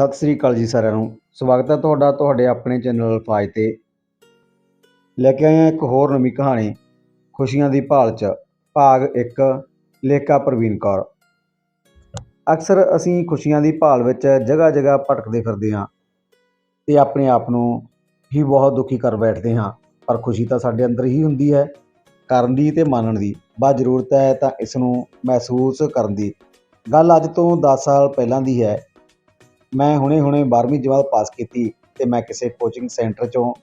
ਸਤਿ ਸ੍ਰੀ ਅਕਾਲ ਜੀ ਸਾਰਿਆਂ ਨੂੰ। ਸਵਾਗਤ ਹੈ ਤੁਹਾਡਾ ਤੁਹਾਡੇ ਆਪਣੇ ਚੈਨਲ ਅਲਫਾਜ਼ ਤੇ। ਲੈ ਕੇ ਆਏ ਹਾਂ ਇੱਕ ਹੋਰ ਨਵੀਂ ਕਹਾਣੀ, ਖੁਸ਼ੀਆਂ ਦੀ ਭਾਲ 'ਚ, ਭਾਗ 1 ਲੇਖਾ ਪ੍ਰਵੀਨ ਕੌਰ। ਅਕਸਰ ਅਸੀਂ ਖੁਸ਼ੀਆਂ ਦੀ ਭਾਲ ਵਿੱਚ ਜਗ੍ਹਾ ਜਗ੍ਹਾ ਭਟਕਦੇ ਫਿਰਦੇ ਹਾਂ ਤੇ ਆਪਣੇ ਆਪ ਨੂੰ ਹੀ ਬਹੁਤ ਦੁਖੀ ਕਰ ਬੈਠਦੇ ਹਾਂ। ਪਰ ਖੁਸ਼ੀ ਤਾਂ ਸਾਡੇ ਅੰਦਰ ਹੀ ਹੁੰਦੀ ਹੈ, ਕਰਨ ਦੀ ਤੇ ਮੰਨਣ ਦੀ। ਬਸ ਜ਼ਰੂਰਤ ਹੈ ਤਾਂ ਇਸ ਨੂੰ ਮਹਿਸੂਸ ਕਰਨ ਦੀ। ਗੱਲ ਅੱਜ ਤੋਂ 10 ਸਾਲ ਪਹਿਲਾਂ ਦੀ ਹੈ। ਮੈਂ ਹੁਣੇ-ਹੁਣੇ 12ਵੀਂ ਜਮਾਤ ਪਾਸ ਕੀਤੀ ਅਤੇ ਮੈਂ ਕਿਸੇ ਕੋਚਿੰਗ ਸੈਂਟਰ 'ਚੋਂ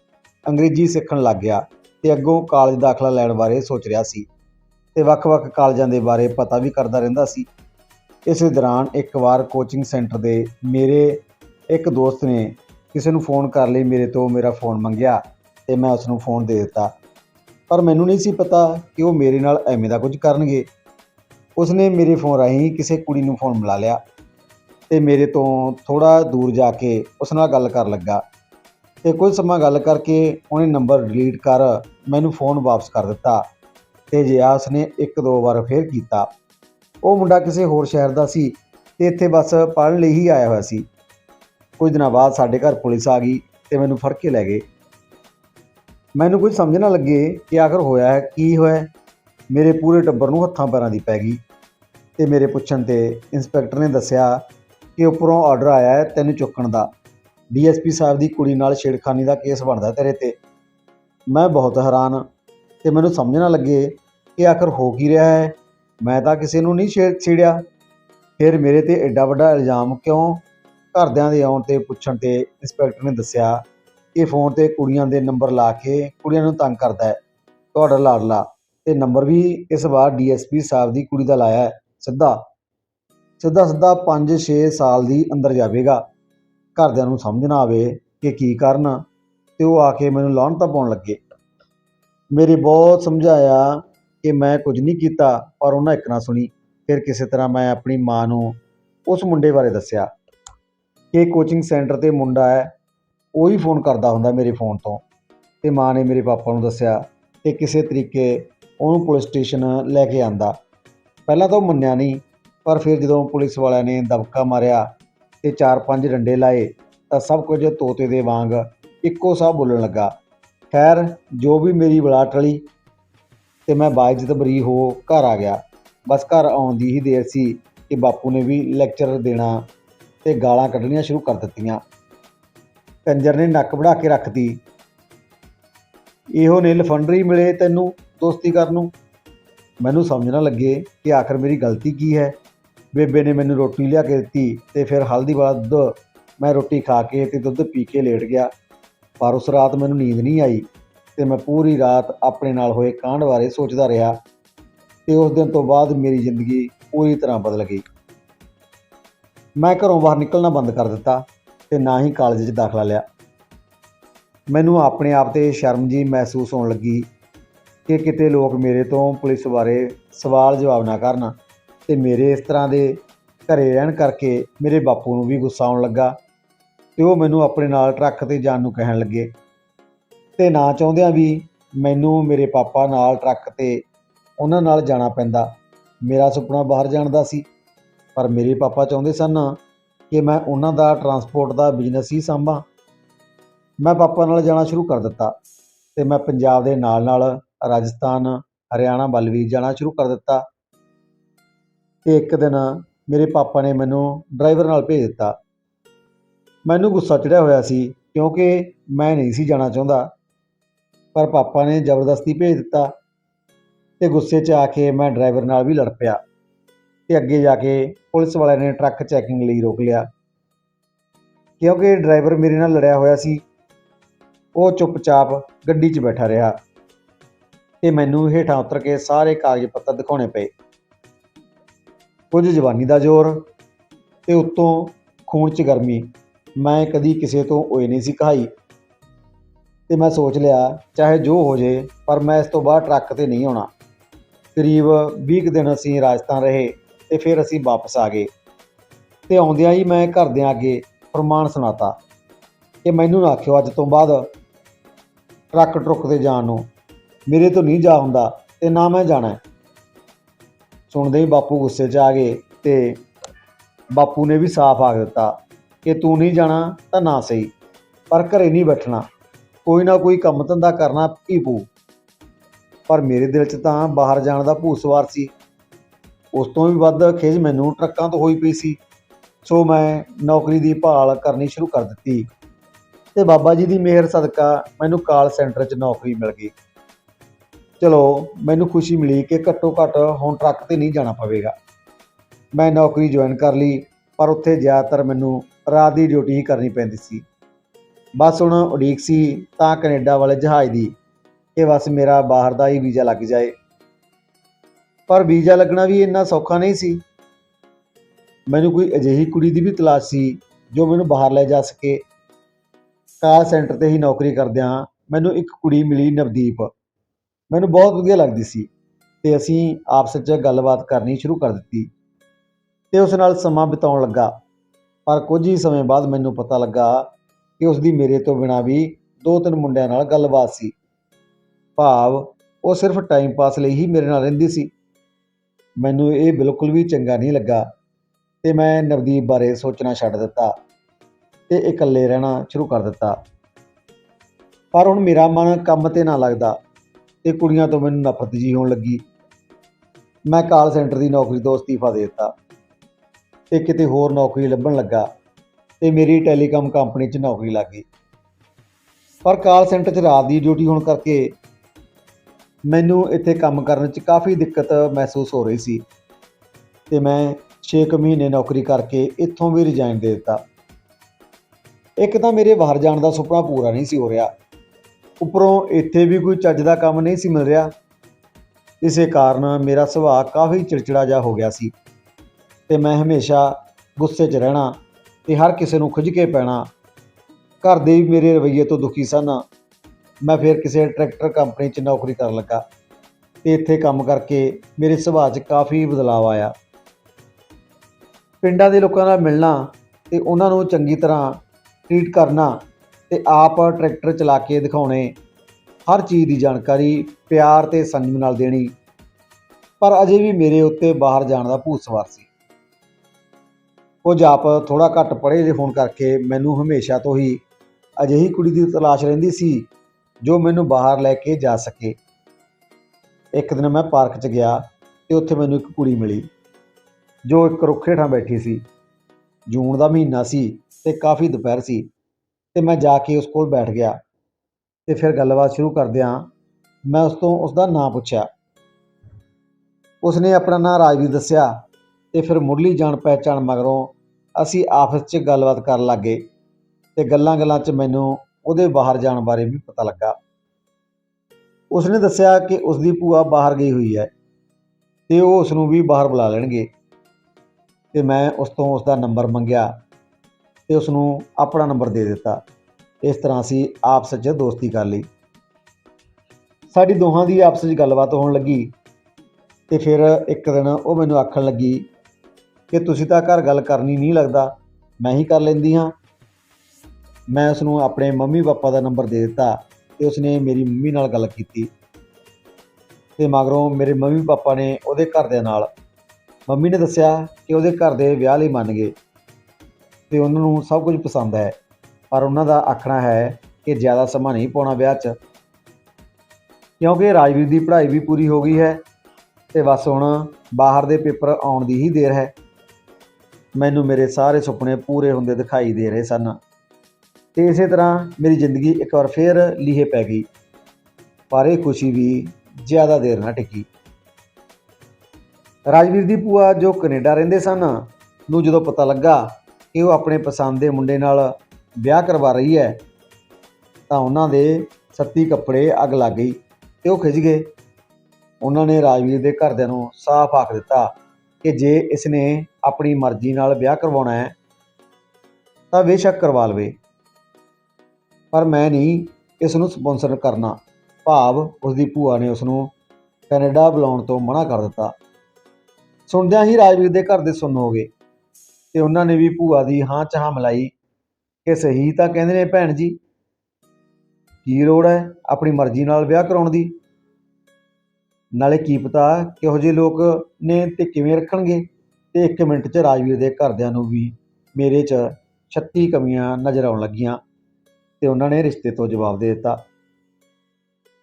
ਅੰਗਰੇਜ਼ੀ ਸਿੱਖਣ ਲੱਗ ਗਿਆ ਅਤੇ ਅੱਗੋਂ ਕਾਲਜ ਦਾਖਲਾ ਲੈਣ ਬਾਰੇ ਸੋਚ ਰਿਹਾ ਸੀ ਅਤੇ ਵੱਖ-ਵੱਖ ਕਾਲਜਾਂ ਦੇ ਬਾਰੇ ਪਤਾ ਵੀ ਕਰਦਾ ਰਹਿੰਦਾ ਸੀ। ਇਸੇ ਦੌਰਾਨ ਇੱਕ ਵਾਰ ਕੋਚਿੰਗ ਸੈਂਟਰ ਦੇ ਮੇਰੇ ਇੱਕ ਦੋਸਤ ਨੇ ਕਿਸੇ ਨੂੰ ਫੋਨ ਕਰ ਲਈ, ਮੇਰੇ ਤੋਂ ਮੇਰਾ ਫੋਨ ਮੰਗਿਆ ਅਤੇ ਮੈਂ ਉਸ ਨੂੰ ਫੋਨ ਦੇ ਦਿੱਤਾ। ਪਰ ਮੈਨੂੰ ਨਹੀਂ ਸੀ ਪਤਾ ਕਿ ਉਹ ਮੇਰੇ ਨਾਲ ਐਵੇਂ ਦਾ ਕੁਝ ਕਰਨਗੇ। ਉਸਨੇ ਮੇਰੇ ਫੋਨ ਰਾਹੀਂ ਕਿਸੇ ਕੁੜੀ ਨੂੰ ਫੋਨ ਮਿਲਾ ਲਿਆ। ਤੇ ਮੇਰੇ ਤੋਂ ਥੋੜਾ ਦੂਰ ਜਾ ਕੇ ਉਸ ਨਾਲ ਗੱਲ ਕਰਨ ਲੱਗਾ ਤੇ ਕੁਝ ਸਮਾਂ ਗੱਲ ਕਰਕੇ ਉਹਨੇ ਨੰਬਰ ਡਿਲੀਟ ਕਰ ਮੈਨੂੰ ਫੋਨ ਵਾਪਸ ਕਰ ਦਿੱਤਾ ਤੇ ਜਿਆ ਉਸਨੇ ਇੱਕ ਦੋ ਵਾਰ ਫੇਰ ਕੀਤਾ। ਉਹ ਮੁੰਡਾ ਕਿਸੇ ਹੋਰ ਸ਼ਹਿਰ ਦਾ ਸੀ ਤੇ ਇੱਥੇ ਬਸ ਪੜ੍ਹਨ ਲਈ ਹੀ ਆਇਆ ਹੋਇਆ ਸੀ। ਕੁਝ ਦਿਨਾਂ ਬਾਅਦ ਸਾਡੇ ਘਰ ਪੁਲਿਸ ਆ ਗਈ ਤੇ ਮੈਨੂੰ ਫੜ ਕੇ ਲੈ ਗਏ। ਮੈਨੂੰ ਕੁਝ ਸਮਝ ਨਾ ਲੱਗੇ ਕਿ ਆਖਰ ਹੋਇਆ ਹੈ, ਕੀ ਹੋਇਆ ਮੇਰੇ ਪੂਰੇ ਟੱਬਰ ਨੂੰ ਹੱਥਾਂ ਪੈਰਾਂ ਦੀ ਪੈ ਗਈ ਤੇ ਮੇਰੇ ਪੁੱਛਣ ਤੇ ਇੰਸਪੈਕਟਰ ਨੇ ਦੱਸਿਆ ਕਿ ਉੱਪਰੋਂ ਆਰਡਰ ਆਇਆ ਹੈ ਤੈਨੂੰ ਚੁੱਕਣ ਦਾ। ਡੀਐਸਪੀ ਸਾਹਿਬ ਦੀ ਕੁੜੀ ਨਾਲ ਛੇੜਖਾਨੀ ਦਾ ਕੇਸ ਬਣਦਾ ਤੇਰੇ ਤੇ। ਮੈਂ ਬਹੁਤ ਹੈਰਾਨ ਤੇ ਮੈਨੂੰ ਸਮਝ ਨਾ ਲੱਗੇ ਕਿ ਆਖਰ ਹੋ ਕੀ ਰਿਹਾ ਹੈ। ਮੈਂ ਤਾਂ ਕਿਸੇ ਨੂੰ ਨਹੀਂ ਛੇੜ ਛੇੜਿਆ। ਫਿਰ ਮੇਰੇ ਤੇ ਐਡਾ ਵੱਡਾ ਇਲਜ਼ਾਮ ਕਿਉਂ ਘਰਦਿਆਂ ਦੇ ਆਉਣ ਤੇ ਪੁੱਛਣ ਤੇ ਇੰਸਪੈਕਟਰ ਨੇ ਦੱਸਿਆ ਕਿ ਫੋਨ ਤੇ ਕੁੜੀਆਂ ਦੇ ਨੰਬਰ ਲਾ ਕੇ ਕੁੜੀਆਂ ਨੂੰ ਤੰਗ ਕਰਦਾ ਹੈ। ਤੁਹਾਡਾ ਲਾਡਲਾ। ਤੇ ਨੰਬਰ ਵੀ ਇਸ ਵਾਰ ਡੀਐਸਪੀ ਸਾਹਿਬ ਦੀ ਕੁੜੀ ਦਾ ਲਾਇਆ ਸਿੱਧਾ। ਸਿੱਧਾ ਸਿੱਧਾ 5-6 ਸਾਲ ਦੀ ਅੰਦਰ ਜਾਵੇਗਾ। ਘਰਦਿਆਂ ਨੂੰ ਸਮਝ ਨਾ ਆਵੇ ਕਿ ਕੀ ਕਰਨ ਤੇ ਉਹ ਆ ਕੇ ਮੈਨੂੰ ਲਾਹਣ ਤਾਂ ਪਾਉਣ ਲੱਗੇ। ਮੇਰੇ ਬਹੁਤ ਸਮਝਾਇਆ ਕਿ ਮੈਂ ਕੁਝ ਨਹੀਂ ਕੀਤਾ, ਪਰ ਉਹਨਾਂ ਇੱਕ ਨਾ ਸੁਣੀ। ਫਿਰ ਕਿਸੇ ਤਰ੍ਹਾਂ ਮੈਂ ਆਪਣੀ ਮਾਂ ਨੂੰ ਉਸ ਮੁੰਡੇ ਬਾਰੇ ਦੱਸਿਆ ਕਿ ਕੋਚਿੰਗ ਸੈਂਟਰ ਤੇ ਮੁੰਡਾ ਹੈ, ਉਹ ਹੀ ਫੋਨ ਕਰਦਾ ਹੁੰਦਾ ਮੇਰੇ ਫੋਨ ਤੋਂ। ਤੇ ਮਾਂ ਨੇ ਮੇਰੇ ਪਾਪਾ ਨੂੰ ਦੱਸਿਆ ਕਿ ਕਿਸੇ ਤਰੀਕੇ ਉਹਨੂੰ ਪੁਲਿਸ ਸਟੇਸ਼ਨ ਲੈ ਕੇ ਆਂਦਾ। ਪਹਿਲਾਂ ਤਾਂ ਉਹ ਮੰਨਿਆ ਨਹੀਂ ਪਰ ਫਿਰ ਜਦੋਂ ਪੁਲਿਸ ਵਾਲਿਆਂ ਨੇ ਦਬਕਾ ਮਾਰਿਆ ਤੇ ਚਾਰ ਪੰਜ ਡੰਡੇ ਲਾਏ ਤਾਂ ਸਭ ਕੁਝ ਤੋਤੇ ਦੇ ਵਾਂਗ ਇੱਕੋ ਸਾਹ ਬੋਲਣ ਲੱਗਾ। ਖੈਰ, ਜੋ ਵੀ ਮੇਰੀ ਬਲਾ ਟਲੀ ਤੇ ਮੈਂ ਬਾਇਜ਼ਤ ਬਰੀ ਹੋ ਘਰ ਆ ਗਿਆ। ਬਸ ਘਰ ਆਉਣ ਦੀ ਹੀ ਦੇਰ ਸੀ ਕਿ ਬਾਪੂ ਨੇ ਵੀ ਲੈਕਚਰ ਦੇਣਾ ਤੇ ਗਾਲਾਂ ਕੱਢਣੀਆਂ ਸ਼ੁਰੂ ਕਰ ਦਿੱਤੀਆਂ। ਕੰਜਰ ਨੇ ਨੱਕ ਵੜਾ ਕੇ ਰੱਖਤੀ। ਇਹੋ ਨੇ ਲਫੰਡਰੀ ਮਿਲੇ ਤੈਨੂੰ ਦੋਸਤੀ ਕਰਨ ਨੂੰ? ਮੈਨੂੰ ਸਮਝ ਨਾ ਲੱਗੇ ਕਿ ਆਖਰ ਮੇਰੀ ਗਲਤੀ ਕੀ ਹੈ। ਬੇਬੇ ਨੇ ਮੈਨੂੰ ਰੋਟੀ ਲਿਆ ਕੇ ਦਿੱਤੀ ਤੇ ਫਿਰ ਹਲਦੀ ਵਾਲਾ ਦੁੱਧ ਮੈਂ ਰੋਟੀ ਖਾ ਕੇ ਤੇ ਦੁੱਧ ਪੀ ਕੇ ਲੇਟ ਗਿਆ। ਪਰ ਉਸ ਰਾਤ ਮੈਨੂੰ ਨੀਂਦ ਨਹੀਂ ਆਈ ਤੇ ਮੈਂ ਪੂਰੀ ਰਾਤ ਆਪਣੇ ਨਾਲ ਹੋਏ ਕਾਂਡ ਬਾਰੇ ਸੋਚਦਾ ਰਿਹਾ ਤੇ ਉਸ ਦਿਨ ਤੋਂ ਬਾਅਦ ਮੇਰੀ ਜ਼ਿੰਦਗੀ ਪੂਰੀ ਤਰ੍ਹਾਂ ਬਦਲ ਗਈ। ਮੈਂ ਘਰੋਂ ਬਾਹਰ ਨਿਕਲਣਾ ਬੰਦ ਕਰ ਦਿੱਤਾ ਤੇ ਨਾ ਹੀ ਕਾਲਜ 'ਚ ਦਾਖਲਾ ਲਿਆ। ਮੈਨੂੰ ਆਪਣੇ ਆਪ ਤੇ ਸ਼ਰਮ ਜੀ ਮਹਿਸੂਸ ਹੋਣ ਲੱਗੀ ਕਿ ਕਿਤੇ ਲੋਕ ਮੇਰੇ ਤੋਂ ਪੁਲਿਸ ਬਾਰੇ ਸਵਾਲ ਜਵਾਬ ਨਾ ਕਰਨ। ਤੇ ਮੇਰੇ ਇਸ ਤਰ੍ਹਾਂ ਦੇ ਘਰੇ ਰਹਿਣ ਕਰਕੇ ਮੇਰੇ ਬਾਪੂ ਨੂੰ ਵੀ ਗੁੱਸਾ ਆਉਣ ਲੱਗਾ ਤੇ ਉਹ ਮੈਨੂੰ ਆਪਣੇ ਨਾਲ ਟਰੱਕ ਤੇ ਜਾਣ ਨੂੰ ਕਹਿਣ ਲੱਗੇ। ਤੇ ਨਾ ਚਾਹੁੰਦਿਆਂ ਵੀ ਮੈਨੂੰ ਮੇਰੇ ਪਾਪਾ ਨਾਲ ਟਰੱਕ ਤੇ ਉਹਨਾਂ ਨਾਲ ਜਾਣਾ ਪੈਂਦਾ। ਮੇਰਾ ਸੁਪਨਾ ਬਾਹਰ ਜਾਣ ਦਾ ਸੀ, ਪਰ ਮੇਰੇ ਪਾਪਾ ਚਾਹੁੰਦੇ ਸਨ ਕਿ ਮੈਂ ਉਹਨਾਂ ਦਾ ਟਰਾਂਸਪੋਰਟ ਦਾ ਬਿਜ਼ਨਸ ਹੀ ਸੰਭਾਂ। ਮੈਂ ਪਾਪਾ ਨਾਲ ਜਾਣਾ ਸ਼ੁਰੂ ਕਰ ਦਿੱਤਾ ਤੇ ਮੈਂ ਪੰਜਾਬ ਦੇ ਨਾਲ ਨਾਲ ਰਾਜਸਥਾਨ, ਹਰਿਆਣਾ ਵੱਲ ਵੀ ਜਾਣਾ ਸ਼ੁਰੂ ਕਰ ਦਿੱਤਾ। ਅਤੇ ਇੱਕ ਦਿਨ ਮੇਰੇ ਪਾਪਾ ਨੇ ਮੈਨੂੰ ਡਰਾਈਵਰ ਨਾਲ ਭੇਜ ਦਿੱਤਾ। ਮੈਨੂੰ ਗੁੱਸਾ ਚੜਿਆ ਹੋਇਆ ਸੀ ਕਿਉਂਕਿ ਮੈਂ ਨਹੀਂ ਸੀ ਜਾਣਾ ਚਾਹੁੰਦਾ। ਪਰ ਪਾਪਾ ਨੇ ਜ਼ਬਰਦਸਤੀ ਭੇਜ ਦਿੱਤਾ ਤੇ ਗੁੱਸੇ 'ਚ ਆ ਕੇ ਮੈਂ ਡਰਾਈਵਰ ਨਾਲ ਵੀ ਲੜ ਪਿਆ ਤੇ ਅੱਗੇ ਜਾ ਕੇ ਪੁਲਿਸ ਵਾਲਿਆਂ ਨੇ ਟਰੱਕ ਚੈਕਿੰਗ ਲਈ ਰੋਕ ਲਿਆ। ਕਿਉਂਕਿ ਡਰਾਈਵਰ ਮੇਰੇ ਨਾਲ ਲੜਿਆ ਹੋਇਆ ਸੀ, ਉਹ ਚੁੱਪਚਾਪ ਗੱਡੀ 'ਚ ਬੈਠਾ ਰਿਹਾ ਤੇ ਮੈਨੂੰ ਹੇਠਾਂ ਉਤਰ ਕੇ ਸਾਰੇ ਕਾਗਜ਼ ਪੱਤਰ ਦਿਖਾਉਣੇ ਪਏ। ਕੁਝ ਜਵਾਨੀ ਦਾ ਜ਼ੋਰ ਤੇ ਉੱਤੋਂ ਖੂਨ 'ਚ ਗਰਮੀ। ਮੈਂ ਕਦੀ ਕਿਸੇ ਤੋਂ ਓਏ ਨਹੀਂ ਸੀ ਕਹਾਈ। ਤੇ ਮੈਂ ਸੋਚ ਲਿਆ, ਚਾਹੇ ਜੋ ਹੋ ਜੇ, ਪਰ ਮੈਂ ਇਸ ਤੋਂ ਬਾਅਦ ਟਰੱਕ ਤੇ ਨਹੀਂ ਆਉਣਾ। ਕਰੀਬ 20 ਕੁ ਦਿਨ ਅਸੀਂ ਰਾਜਸਥਾਨ ਰਹੇ ਤੇ ਫਿਰ ਅਸੀਂ ਵਾਪਸ ਆ ਗਏ। ਤੇ ਆਉਂਦਿਆਂ ਹੀ ਮੈਂ ਘਰਦਿਆਂ ਅੱਗੇ ਫਰਮਾਨ ਸੁਣਾਤਾ ਕਿ ਮੈਨੂੰ ਨਾ ਆਖਿਓ, ਅੱਜ ਤੋਂ ਬਾਅਦ ਟਰੱਕ ਟਰੁੱਕ ਤੇ ਜਾਣ ਨੂੰ। ਮੇਰੇ ਤੋਂ ਨਹੀਂ ਜਾ ਹੁੰਦਾ ਤੇ ਨਾ ਮੈਂ ਜਾਣਾ। ਸੁਣਦੇ ਹੀ ਬਾਪੂ ਗੁੱਸੇ 'ਚ ਆ ਗਏ ਤੇ ਬਾਪੂ ਨੇ ਵੀ ਸਾਫ਼ ਆਖ ਦਿੱਤਾ ਕਿ ਤੂੰ ਨਹੀਂ ਜਾਣਾ ਤਾਂ ਨਾ ਸਹੀ, ਪਰ ਘਰੇ ਨਹੀਂ ਬੈਠਣਾ। ਕੋਈ ਨਾ ਕੋਈ ਕੰਮ ਧੰਦਾ ਕਰਨਾ ਹੀ ਪੂ ਪਰ ਮੇਰੇ ਦਿਲ 'ਚ ਤਾਂ ਬਾਹਰ ਜਾਣ ਦਾ ਭੂਤ ਸਵਾਰ ਸੀ। ਉਸ ਤੋਂ ਵੀ ਵੱਧ ਖਿਝ ਮੈਨੂੰ ਟਰੱਕਾਂ ਤੋਂ ਹੋਈ ਪਈ ਸੀ। ਸੋ ਮੈਂ ਨੌਕਰੀ ਦੀ ਭਾਲ ਕਰਨੀ ਸ਼ੁਰੂ ਕਰ ਦਿੱਤੀ। ਤੇ ਬਾਬਾ ਜੀ ਦੀ ਮਿਹਰ ਸਦਕਾ ਮੈਨੂੰ ਕਾਲ ਸੈਂਟਰ 'ਚ ਨੌਕਰੀ ਮਿਲ ਗਈ। ਚਲੋ, ਮੈਨੂੰ ਖੁਸ਼ੀ ਮਿਲੀ ਕਿ ਘੱਟੋ ਘੱਟ ਹੁਣ ਟਰੱਕ ਤੇ ਨਹੀਂ ਜਾਣਾ ਪਵੇਗਾ। ਮੈਂ ਨੌਕਰੀ ਜੁਆਇਨ ਕਰ ਲਈ, ਪਰ ਉੱਥੇ ਜ਼ਿਆਦਾਤਰ ਮੈਨੂੰ ਰਾਤ ਦੀ ਡਿਊਟੀ ਹੀ ਕਰਨੀ ਪੈਂਦੀ ਸੀ। ਬਸ ਹੁਣ ਉਡੀਕ ਸੀ ਤਾਂ ਕੈਨੇਡਾ ਵਾਲੇ ਜਹਾਜ਼ ਦੀ, ਕਿ ਬਸ ਮੇਰਾ ਬਾਹਰ ਦਾ ਹੀ ਵੀਜ਼ਾ ਲੱਗ ਜਾਏ। ਪਰ ਵੀਜ਼ਾ ਲੱਗਣਾ ਵੀ ਇੰਨਾ ਸੌਖਾ ਨਹੀਂ ਸੀ। ਮੈਨੂੰ ਕੋਈ ਅਜਿਹੀ ਕੁੜੀ ਦੀ ਵੀ ਤਲਾਸ਼ ਸੀ, ਜੋ ਮੈਨੂੰ ਬਾਹਰ ਲੈ ਜਾ ਸਕੇ। ਕਾਲ ਸੈਂਟਰ ਤੇ ਹੀ ਨੌਕਰੀ ਕਰਦਿਆਂ ਮੈਨੂੰ ਇੱਕ ਕੁੜੀ ਮਿਲੀ ਨਵਦੀਪ। ਮੈਨੂੰ ਬਹੁਤ ਵਧੀਆ ਲੱਗਦੀ ਸੀ ਤੇ ਅਸੀਂ ਆਪਸ ਵਿੱਚ ਗੱਲਬਾਤ ਕਰਨੀ ਸ਼ੁਰੂ ਕਰ ਦਿੱਤੀ ਤੇ ਉਸ ਨਾਲ ਸਮਾਂ ਬਿਤਾਉਣ ਲੱਗਾ। ਪਰ ਕੁਝ ਹੀ ਸਮੇਂ ਬਾਅਦ ਮੈਨੂੰ ਪਤਾ ਲੱਗਾ ਕਿ ਉਸ ਦੀ ਮੇਰੇ ਤੋਂ ਬਿਨਾਂ ਵੀ ਦੋ ਤਿੰਨ ਮੁੰਡਿਆਂ ਨਾਲ ਗੱਲਬਾਤ ਸੀ। ਭਾਵ ਉਹ ਸਿਰਫ ਟਾਈਮ ਪਾਸ ਲਈ ਹੀ ਮੇਰੇ ਨਾਲ ਰਹਿੰਦੀ ਸੀ। ਮੈਨੂੰ ਇਹ ਬਿਲਕੁਲ ਵੀ ਚੰਗਾ ਨਹੀਂ ਲੱਗਾ ਤੇ ਮੈਂ ਨਵਦੀਪ ਬਾਰੇ ਸੋਚਣਾ ਛੱਡ ਦਿੱਤਾ ਤੇ ਇਕੱਲੇ ਰਹਿਣਾ ਸ਼ੁਰੂ ਕਰ ਦਿੱਤਾ। ਪਰ ਹੁਣ ਮੇਰਾ ਮਨ ਕੰਮ ਤੇ ਨਾ ਲੱਗਦਾ। ਤੇ ਕੁੜੀਆਂ ਤੋਂ ਮੈਨੂੰ ਨਫ਼ਰਤ ਜੀ ਹੋਣ ਲੱਗੀ। ਮੈਂ ਕਾਲ ਸੈਂਟਰ ਦੀ ਨੌਕਰੀ ਤੋਂ ਅਸਤੀਫਾ ਦੇ ਦਿੱਤਾ ਤੇ ਕਿਤੇ ਹੋਰ ਨੌਕਰੀ ਲੱਭਣ ਲੱਗਾ ਤੇ ਮੇਰੀ ਟੈਲੀਕਾਮ ਕੰਪਨੀ 'ਚ ਨੌਕਰੀ ਲੱਗ ਗਈ। ਪਰ ਕਾਲ ਸੈਂਟਰ 'ਚ ਰਾਤ ਦੀ ਡਿਊਟੀ ਹੋਣ ਕਰਕੇ ਮੈਨੂੰ ਇੱਥੇ ਕੰਮ ਕਰਨ 'ਚ ਕਾਫੀ ਦਿੱਕਤ ਮਹਿਸੂਸ ਹੋ ਰਹੀ ਸੀ ਤੇ ਮੈਂ 6 ਮਹੀਨੇ ਨੌਕਰੀ ਕਰਕੇ ਇੱਥੋਂ ਵੀ ਰਿਜ਼ਾਈਨ ਦੇ ਦਿੱਤਾ। ਇੱਕ ਤਾਂ ਮੇਰੇ ਬਾਹਰ ਜਾਣ ਦਾ ਸੁਪਨਾ ਪੂਰਾ ਨਹੀਂ ਸੀ ਹੋ ਰਿਹਾ। ਉੱਪਰੋਂ ਇੱਥੇ ਵੀ ਕੋਈ ਚੱਜ ਦਾ ਕੰਮ ਨਹੀਂ ਸੀ ਮਿਲ ਰਿਹਾ। ਇਸੇ ਕਾਰਨ ਮੇਰਾ ਸੁਭਾਅ ਕਾਫੀ ਚਿੜਚਿੜਾ ਜਿਹਾ ਹੋ ਗਿਆ ਸੀ ਤੇ ਮੈਂ ਹਮੇਸ਼ਾ ਗੁੱਸੇ 'ਚ ਰਹਿਣਾ ਤੇ ਹਰ ਕਿਸੇ ਨੂੰ ਖੁੱਝ ਕੇ ਪੈਣਾ। ਘਰ ਦੇ ਵੀ ਮੇਰੇ ਰਵੱਈਏ ਤੋਂ ਦੁਖੀ ਸਨ। ਮੈਂ ਫਿਰ ਕਿਸੇ ਟਰੈਕਟਰ ਕੰਪਨੀ 'ਚ ਨੌਕਰੀ ਕਰਨ ਲੱਗਾ ਤੇ ਇੱਥੇ ਕੰਮ ਕਰਕੇ ਮੇਰੇ ਸੁਭਾਅ 'ਚ ਕਾਫੀ ਬਦਲਾਅ ਆਇਆ। ਪਿੰਡਾਂ ਦੇ ਲੋਕਾਂ ਨਾਲ ਮਿਲਣਾ ਤੇ ਉਹਨਾਂ ਨੂੰ ਚੰਗੀ ਤਰ੍ਹਾਂ ਟ੍ਰੀਟ ਕਰਨਾ ਤੇ ਆਪ ਟਰੈਕਟਰ ਚਲਾ ਕੇ ਦਿਖਾਉਣੇ, ਹਰ ਚੀਜ਼ ਦੀ ਜਾਣਕਾਰੀ ਪਿਆਰ ਤੇ ਸੰਜਮ ਨਾਲ ਦੇਣੀ। ਪਰ ਅਜੇ ਵੀ ਮੇਰੇ ਉੱਤੇ ਬਾਹਰ ਜਾਣ ਦਾ ਭੂਤ ਸਵਾਰ ਸੀ। ਉਹ ਜਾਪ ਥੋੜਾ ਘੱਟ ਪੜ੍ਹੇ ਦੇ ਹੋਣ ਕਰਕੇ ਮੈਨੂੰ ਹਮੇਸ਼ਾ ਤੋਂ ਹੀ ਅਜਿਹੀ ਕੁੜੀ ਦੀ ਤਲਾਸ਼ ਰਹਿੰਦੀ ਸੀ, ਜੋ ਮੈਨੂੰ ਬਾਹਰ ਲੈ ਕੇ ਜਾ ਸਕੇ। ਇੱਕ ਦਿਨ ਮੈਂ ਪਾਰਕ 'ਚ ਗਿਆ ਤੇ ਉੱਥੇ ਮੈਨੂੰ ਇੱਕ ਕੁੜੀ ਮਿਲੀ, ਜੋ ਇੱਕ ਰੁੱਖ ਹੇਠਾਂ ਬੈਠੀ ਸੀ। ਜੂਨ ਦਾ ਮਹੀਨਾ ਸੀ ਤੇ ਕਾਫੀ ਦੁਪਹਿਰ ਸੀ। ਤੇ ਮੈਂ ਜਾ ਕੇ ਉਸ ਕੋਲ ਬੈਠ ਗਿਆ ਤੇ ਫਿਰ ਗੱਲਬਾਤ ਸ਼ੁਰੂ ਕਰਦਿਆਂ ਮੈਂ ਉਸ ਤੋਂ ਉਸ ਦਾ ਨਾਂ ਪੁੱਛਿਆ। ਉਸਨੇ ਆਪਣਾ ਨਾਂ ਰਾਜਵੀਰ ਦੱਸਿਆ ਤੇ ਫਿਰ ਮੁਰਲੀ ਜਾਣ ਪਹਿਚਾਣ ਮਗਰੋਂ ਅਸੀਂ ਆਪਸ 'ਚ ਗੱਲਬਾਤ ਕਰਨ ਲੱਗੇ ਤੇ ਗੱਲਾਂ-ਗੱਲਾਂ 'ਚ ਮੈਨੂੰ ਉਹਦੇ ਬਾਹਰ ਜਾਣ ਬਾਰੇ ਵੀ ਪਤਾ ਲੱਗਾ। ਉਸਨੇ ਦੱਸਿਆ ਕਿ ਉਸ ਦੀ ਭੂਆ ਬਾਹਰ ਗਈ ਹੋਈ ਹੈ ਤੇ ਉਹ ਉਸ ਨੂੰ ਵੀ ਬਾਹਰ ਬੁਲਾ ਲੈਣਗੇ ਤੇ ਮੈਂ ਉਸ ਤੋਂ ਉਸ ਦਾ ਨੰਬਰ ਮੰਗਿਆ ਤੇ ਉਸ ਨੂੰ ਆਪਣਾ ਨੰਬਰ ਦੇ ਦਿੱਤਾ। ਇਸ ਤਰ੍ਹਾਂ ਅਸੀਂ ਆਪਸ ਵਿੱਚ ਦੋਸਤੀ ਕਰ ਲਈ। ਸਾਡੀ ਦੋਹਾਂ ਦੀ ਆਪਸ ਵਿੱਚ ਗੱਲਬਾਤ ਹੋਣ ਲੱਗੀ ਤੇ ਫਿਰ ਇੱਕ ਦਿਨ ਉਹ ਮੈਨੂੰ ਆਖਣ ਲੱਗੀ ਕਿ ਤੁਸੀਂ ਤਾਂ ਘਰ ਗੱਲ ਕਰਨੀ ਨਹੀਂ ਲੱਗਦਾ, ਮੈਂ ਹੀ ਕਰ ਲੈਂਦੀ ਹਾਂ। ਮੈਂ ਉਸ ਨੂੰ ਆਪਣੇ ਮੰਮੀ ਪਾਪਾ ਦਾ ਨੰਬਰ ਦੇ ਦਿੱਤਾ ਤੇ ਉਸਨੇ ਮੇਰੀ ਮੰਮੀ ਨਾਲ ਗੱਲ ਕੀਤੀ। ਤੇ ਮਗਰੋਂ ਮੇਰੇ ਮੰਮੀ ਪਾਪਾ ਨੇ ਉਹਦੇ ਘਰਦਿਆਂ ਨਾਲ, ਮੰਮੀ ਨੇ ਦੱਸਿਆ ਕਿ ਉਹਦੇ ਘਰ ਦੇ ਵਿਆਹ ਲਈ ਮੰਨ ਗਏ। ਤੇ ਉਹਨਾਂ ਨੂੰ ਸਭ ਕੁਝ ਪਸੰਦ ਹੈ। ਪਰ ਉਹਨਾਂ ਦਾ ਆਖਣਾ ਹੈ ਕਿ ਜ਼ਿਆਦਾ ਸਮਾਂ ਨਹੀਂ ਪਾਉਣਾ ਵਿਆਹ 'ਚ। ਕਿਉਂਕਿ ਰਾਜਵੀਰ ਦੀ ਪੜ੍ਹਾਈ ਵੀ ਪੂਰੀ ਹੋ ਗਈ ਹੈ ਤੇ ਬਸ ਹੁਣ ਬਾਹਰ ਦੇ ਪੇਪਰ ਆਉਣ ਦੀ ਹੀ ਦੇਰ ਹੈ। ਮੈਨੂੰ ਮੇਰੇ ਸਾਰੇ ਸੁਪਨੇ ਪੂਰੇ ਹੁੰਦੇ ਦਿਖਾਈ ਦੇ ਰਹੇ ਸਨ। ਤੇ ਇਸੇ ਤਰ੍ਹਾਂ ਮੇਰੀ ਜ਼ਿੰਦਗੀ ਇੱਕ ਵਾਰ ਫੇਰ ਲੀਹੇ ਪੈ ਗਈ। ਪਰ ਇਹ ਖੁਸ਼ੀ ਵੀ ਜ਼ਿਆਦਾ ਦੇਰ ਨਾ ਟਿਕੀ। ਰਾਜਵੀਰ ਦੀ ਭੂਆ ਜੋ ਕੈਨੇਡਾ ਰਹਿੰਦੇ ਸਨ, ਨੂੰ ਜਦੋਂ ਪਤਾ ਲੱਗਾ ਕਿ ਉਹ ਆਪਣੇ ਪਸੰਦ ਦੇ ਮੁੰਡੇ ਨਾਲ ਵਿਆਹ ਕਰਵਾ ਰਹੀ ਹੈ, ਤਾਂ ਉਹਨਾਂ ਦੇ ਸੱਤੀ ਕੱਪੜੇ ਅੱਗ ਲੱਗ ਗਈ ਤੇ ਉਹ ਖਿੱਚ ਗਏ। ਉਹਨਾਂ ਨੇ ਰਾਜਵੀਰ ਦੇ ਘਰਦਿਆਂ ਨੂੰ ਸਾਫ਼ ਆਖ ਦਿੱਤਾ ਕਿ ਜੇ ਇਸ ਨੇ ਆਪਣੀ ਮਰਜ਼ੀ ਨਾਲ ਵਿਆਹ ਕਰਵਾਉਣਾ ਹੈ, ਤਾਂ ਬੇਸ਼ੱਕ ਕਰਵਾ ਲਵੇ। ਪਰ ਮੈਂ ਨਹੀਂ ਇਸ ਨੂੰ ਸਪਾਂਸਰ ਕਰਨਾ। ਭਾਵ ਉਸ ਦੀ ਭੂਆ ਨੇ ਉਸ ਨੂੰ ਕੈਨੇਡਾ ਬੁਲਾਉਣ ਤੋਂ ਮਨਾ ਕਰ ਦਿੱਤਾ। ਸੁਣਦਿਆਂ ਹੀ ਰਾਜਵੀਰ ਦੇ ਘਰ ਦੇ ਸੁੰਨ ਹੋ ਗਏ। ਤੇ ਉਹਨਾਂ ਨੇ ਵੀ ਭੂਆ ਦੀ ਹਾਂ ਚਾਹ ਮਿਲਾਈ ਕਿ ਸਹੀ ਤਾਂ ਕਹਿੰਦੇ ਨੇ ਭੈਣ ਜੀ। ਕੀ ਲੋੜ ਹੈ ਆਪਣੀ ਮਰਜ਼ੀ ਨਾਲ ਵਿਆਹ ਕਰਾਉਣ ਦੀ? ਨਾਲੇ ਕੀ ਪਤਾ ਕਿਹੋ ਜਿਹੇ ਲੋਕ ਨੇ ਤੇ ਕਿਵੇਂ ਰੱਖਣਗੇ ਤੇ 1 ਮਿੰਟ 'ਚ ਰਾਜਵੀਰ ਦੇ ਘਰਦਿਆਂ ਨੂੰ ਵੀ ਮੇਰੇ 'ਚ 36 ਕਮੀਆਂ ਨਜ਼ਰ ਆਉਣ ਲੱਗੀਆਂ ਤੇ ਉਹਨਾਂ ਨੇ ਰਿਸ਼ਤੇ ਤੋਂ ਜਵਾਬ ਦੇ ਦਿੱਤਾ।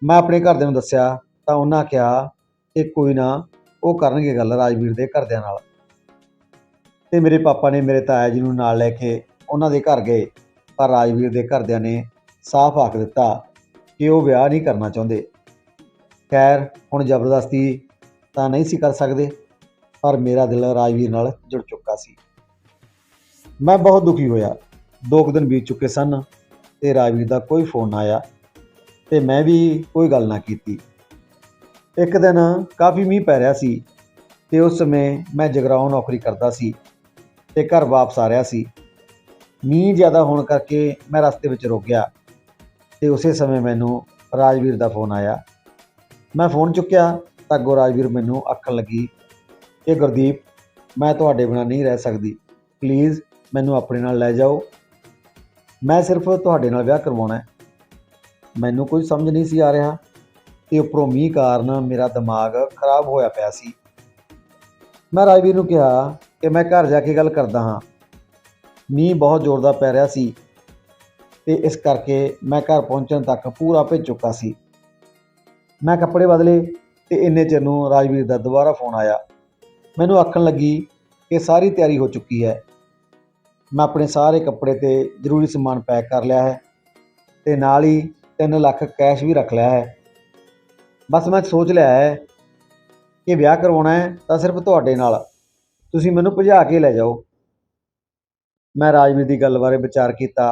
ਮੈਂ ਆਪਣੇ ਘਰਦਿਆਂ ਨੂੰ ਦੱਸਿਆ ਤਾਂ ਉਹਨਾਂ ਕਿਹਾ ਕਿ ਕੋਈ ਨਾ ਉਹ ਕਰਨਗੇ ਗੱਲ ਰਾਜਵੀਰ ਦੇ ਘਰਦਿਆਂ ਨਾਲ। ਤੇ ਮੇਰੇ ਪਾਪਾ ਨੇ ਮੇਰੇ ਤਾਇਆ ਜੀ ਨੂੰ ਨਾਲ ਲੈ ਕੇ ਉਹਨਾਂ ਦੇ ਘਰ ਗਏ, ਪਰ ਰਾਜਵੀਰ ਦੇ ਘਰਦਿਆਂ ਨੇ ਸਾਫ਼ ਆਖ ਦਿੱਤਾ ਕਿ ਉਹ ਵਿਆਹ ਨਹੀਂ ਕਰਨਾ ਚਾਹੁੰਦੇ। ਖੈਰ, ਹੁਣ ਜ਼ਬਰਦਸਤੀ ਤਾਂ ਨਹੀਂ ਸੀ ਕਰ ਸਕਦੇ, ਪਰ ਮੇਰਾ ਦਿਲ ਰਾਜਵੀਰ ਨਾਲ ਜੁੜ ਚੁੱਕਾ ਸੀ। ਮੈਂ ਬਹੁਤ ਦੁਖੀ ਹੋਇਆ। ਦੋ ਕੁ ਦਿਨ ਬੀਤ ਚੁੱਕੇ ਸਨ ਤੇ ਰਾਜਵੀਰ ਦਾ ਕੋਈ ਫੋਨ ਨਾ ਆਇਆ ਤੇ ਮੈਂ ਵੀ ਕੋਈ ਗੱਲ ਨਾ ਕੀਤੀ। ਇੱਕ ਦਿਨ ਕਾਫੀ ਮੀਂਹ ਪੈ ਰਿਹਾ ਸੀ ਤੇ ਉਸ ਸਮੇਂ ਮੈਂ ਜਗਰਾਉਂ ਨੌਕਰੀ ਕਰਦਾ ਸੀ। ਤੇ ਘਰ ਵਾਪਸ ਆ ਰਿਹਾ ਸੀ। ਮੀਂਹ ਜ਼ਿਆਦਾ ਹੋਣ ਕਰਕੇ ਮੈਂ ਰਸਤੇ ਵਿੱਚ ਰੁਕ ਗਿਆ ਤੇ ਉਸੇ ਸਮੇਂ ਮੈਨੂੰ ਰਾਜਵੀਰ ਦਾ ਫੋਨ ਆਇਆ। ਮੈਂ ਫੋਨ ਚੁੱਕਿਆ ਤਾਂ ਅੱਗੋਂ ਰਾਜਵੀਰ ਮੈਨੂੰ ਆਖਣ ਲੱਗੀ ਕਿ ਗੁਰਦੀਪ, ਮੈਂ ਤੁਹਾਡੇ ਬਿਨਾਂ ਨਹੀਂ ਰਹਿ ਸਕਦੀ। ਪਲੀਜ਼ ਮੈਨੂੰ ਆਪਣੇ ਨਾਲ ਲੈ ਜਾਓ। ਮੈਂ ਸਿਰਫ ਤੁਹਾਡੇ ਨਾਲ ਵਿਆਹ ਕਰਵਾਉਣਾ ਹੈ। ਮੈਨੂੰ ਕੁਝ ਸਮਝ ਨਹੀਂ ਸੀ ਆ ਰਿਹਾ ਤੇ ਉੱਪਰੋਂ ਮੀਂਹ ਕਾਰਨ ਮੇਰਾ ਦਿਮਾਗ ਖਰਾਬ ਹੋਇਆ ਪਿਆ ਸੀ। ਮੈਂ ਰਾਜਵੀਰ ਨੂੰ ਕਿਹਾ ਕਿ ਮੈਂ ਘਰ ਜਾ ਕੇ ਗੱਲ ਕਰਦਾ ਹਾਂ। ਮੀਂਹ ਬਹੁਤ ਜ਼ੋਰਦਾਰ ਪੈ ਰਿਹਾ ਸੀ ਤੇ ਇਸ ਕਰਕੇ ਮੈਂ ਘਰ ਪਹੁੰਚਣ ਤੱਕ ਪੂਰਾ ਭਿੱਜ ਚੁੱਕਾ ਸੀ। ਮੈਂ ਕੱਪੜੇ ਬਦਲੇ ਤੇ ਇੰਨੇ ਚਿਰ ਨੂੰ ਰਾਜਵੀਰ ਦਾ ਦੁਬਾਰਾ ਫੋਨ ਆਇਆ। ਮੈਨੂੰ ਆਖਣ ਲੱਗੀ ਕਿ ਸਾਰੀ ਤਿਆਰੀ ਹੋ ਚੁੱਕੀ ਹੈ। ਮੈਂ ਆਪਣੇ ਸਾਰੇ ਕੱਪੜੇ ਤੇ ਜ਼ਰੂਰੀ ਸਮਾਨ ਪੈਕ ਕਰ ਲਿਆ ਹੈ ਤੇ ਨਾਲ ਹੀ 3 ਲੱਖ ਕੈਸ਼ ਵੀ ਰੱਖ ਲਿਆ ਹੈ। ਬਸ ਮੈਂ ਸੋਚ ਲਿਆ ਹੈ ਕਿ ਵਿਆਹ ਕਰਵਾਉਣਾ ਹੈ ਤਾਂ ਸਿਰਫ ਤੁਹਾਡੇ ਨਾਲ। ਤੁਸੀਂ ਮੈਨੂੰ ਭਜਾ ਕੇ ਲੈ ਜਾਓ। ਮੈਂ ਰਾਜਵੀਰ ਦੀ ਗੱਲ ਬਾਰੇ ਵਿਚਾਰ ਕੀਤਾ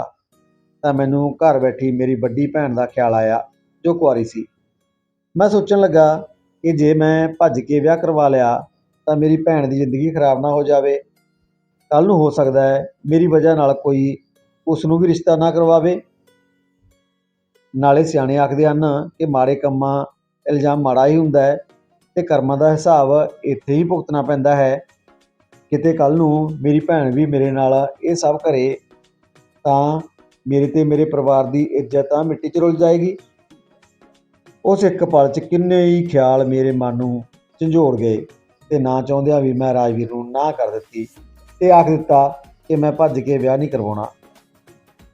ਤਾਂ ਮੈਨੂੰ ਘਰ ਬੈਠੀ ਮੇਰੀ ਵੱਡੀ ਭੈਣ ਦਾ ਖਿਆਲ ਆਇਆ, ਜੋ ਕੁਆਰੀ ਸੀ। ਮੈਂ ਸੋਚਣ ਲੱਗਾ ਕਿ ਜੇ ਮੈਂ ਭੱਜ ਕੇ ਵਿਆਹ ਕਰਵਾ ਲਿਆ ਤਾਂ ਮੇਰੀ ਭੈਣ ਦੀ ਜ਼ਿੰਦਗੀ ਖਰਾਬ ਨਾ ਹੋ ਜਾਵੇ। ਕੱਲ ਨੂੰ ਹੋ ਸਕਦਾ ਹੈ ਮੇਰੀ ਵਜ੍ਹਾ ਨਾਲ ਕੋਈ ਉਸ ਨੂੰ ਵੀ ਰਿਸ਼ਤਾ ਨਾ ਕਰਵਾਵੇ। ਨਾਲੇ ਸਿਆਣੇ ਆਖਦੇ ਹਨ ਕਿ ਮਾੜੇ ਕੰਮਾਂ ਇਲਜ਼ਾਮ ਮਾੜਾ ਹੀ ਹੁੰਦਾ ਹੈ ਤੇ ਕਰਮਾਂ ਦਾ ਹਿਸਾਬ ਇੱਥੇ ਹੀ ਭੁਗਤਣਾ ਪੈਂਦਾ ਹੈ। ਕਿਤੇ ਕੱਲ ਨੂੰ ਮੇਰੀ ਭੈਣ ਵੀ ਮੇਰੇ ਨਾਲ ਇਹ ਸਭ ਕਰੇ ਤਾਂ ਮੇਰੇ ਤੇ ਮੇਰੇ ਪਰਿਵਾਰ ਦੀ ਇੱਜ਼ਤ ਤਾਂ ਮਿੱਟੀ 'ਚ ਰੁਲ ਜਾਏਗੀ। ਉਸ ਇੱਕ ਪਲ 'ਚ ਕਿੰਨੇ ਹੀ ਖਿਆਲ ਮੇਰੇ ਮਨ ਨੂੰ ਝੰਜੋੜ ਗਏ ਤੇ ਨਾ ਚਾਹੁੰਦਿਆਂ ਵੀ ਮੈਂ ਰਾਜਵੀਰ ਨੂੰ ਨਾ ਕਰ ਦਿੱਤੀ ਤੇ ਆਖ ਦਿੱਤਾ ਕਿ ਮੈਂ ਭੱਜ ਕੇ ਵਿਆਹ ਨਹੀਂ ਕਰਵਾਉਣਾ।